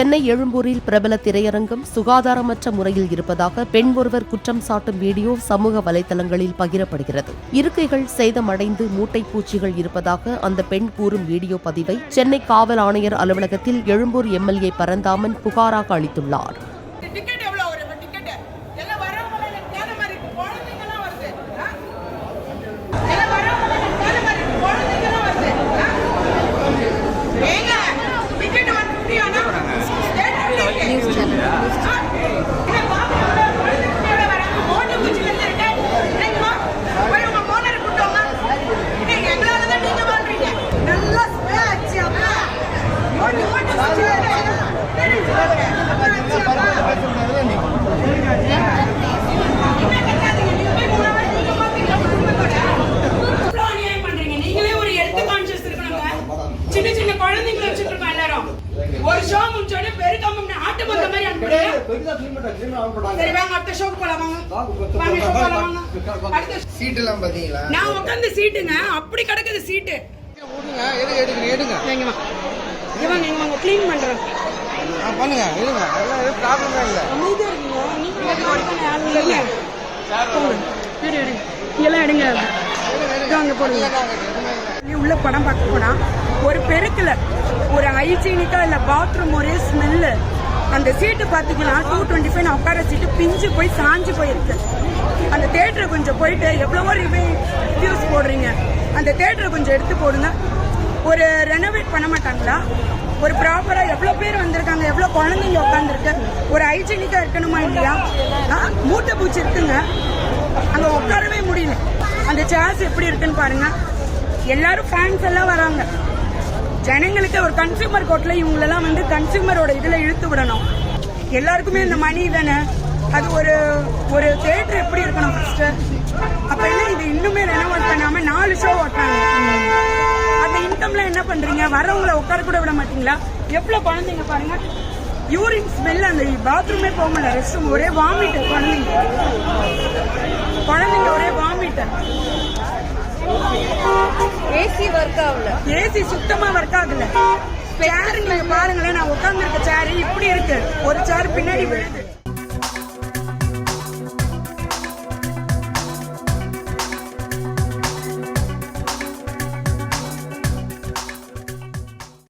சென்னை எழும்பூரில் பிரபல திரையரங்கம் சுகாதாரமற்ற முறையில் இருப்பதாக பெண் ஒருவர் குற்றம் சாட்டும் வீடியோ சமூக வலைதளங்களில் பகிரப்படுகிறது. இருக்கைகள் சேதமடைந்து மூட்டை பூச்சிகள் இருப்பதாக அந்த பெண் கூறும் வீடியோ பதிவை சென்னை காவல் ஆணையர் அலுவலகத்தில் எழும்பூர் எம்எல்ஏ பரந்தாமன் புகாராக அளித்துள்ளார். ஆட்டு பந்த மாதிரி. சரி வாங்க அடுத்த ஷோக்கு போலாம் வாங்க. வாங்க show போலாம் வாங்க. அடுத்த பாத்தீங்களா நான் உட்கார்ந்த சீட்டுங்க அப்படி கிடக்குது சீட்டு. விடுங்க எடுங்க எடுங்க எடுங்க. இங்க வா இங்க வாங்க இங்க வாங்க க்ளீன் பண்றோம். ஆ, பண்ணுங்க அதெல்லாம் எதுவும் ப்ராப்ளமே இல்லை. அமைதியா இருக்கீங்க நீங்க இதெல்லாம் எடுங்க. அங்க போடுங்க. உள்ள படம் பார்க்க போனா ஒரு பெருக்குல ஒரு ஹைஜீனிக்கா இல்ல பாத்ரூம் ஒரே ஸ்மெல்லு அந்த சீட்டு பாத்தீங்கன்னா டூ டுவெண்ட்டி ஃபைவ் உட்கார சீட்டு பிஞ்சு போய் சாஞ்சு போயிருக்கு. அந்த தேட்டர் கொஞ்சம் போயிட்டு எவ்வளவோ ரிவ்யூஸ் போடுறீங்க. அந்த தேட்டரை கொஞ்சம் எடுத்து போடுங்க. ஒரு ரெனோவேட் பண்ண மாட்டாங்களா? ஒரு ப்ராப்பரா எவ்வளவு பேர் வந்திருக்காங்க எவ்வளவு குழந்தைங்க உட்காந்துருக்கு ஒரு ஹைஜீனிக்கா இருக்கணுமா இல்லையா? ஆ, மூட்டை பூச்சி இருக்குங்க. அங்க உட்காரவே முடியல. அந்த சேர்ஸ் எப்படி இருக்குன்னு பாருங்க. எல்லாரும் ஃபேன்ஸ் எல்லாம் வராங்க. ஜனங்களுக்கு ஒரு கன்சியூமர் கோர்ட்ல இவங்களெல்லாம் வந்து கன்சியூமரோட இதுல இழுத்து விடணும். எல்லாருக்குமே இந்த மணி தானே? அது ஒரு ஒரு தேட்டர் எப்படி இருக்கணும் ஃபர்ஸ்ட் அப்ப என்ன இது இன்னுமே ரெனோவேட் பண்ணாம நாலு ஷோ ஓட்டுறாங்க. அந்த இன்கம்ல என்ன பண்றீங்க? வரவங்கள உட்கார கூட விட மாட்டீங்களா? எவ்வளவு குழந்தைங்க பாருங்க. யூரின் ஸ்மெல் அந்த பாத்ரூமே போக முடியல ரெஸ்ட் ஒரே வாமிட் குழந்தைங்க. குழந்தைங்க ஒரே வாமிட்டு ஏசி ஒர்க் ஆகல. ஏசி சுத்தமா ஒர்க் ஆகல. சேர் நீங்க பாருங்களேன் நான் உட்கார்ந்து இருக்க சேர் இப்படி இருக்கு. ஒரு சேர் பின்னாடி விழுது.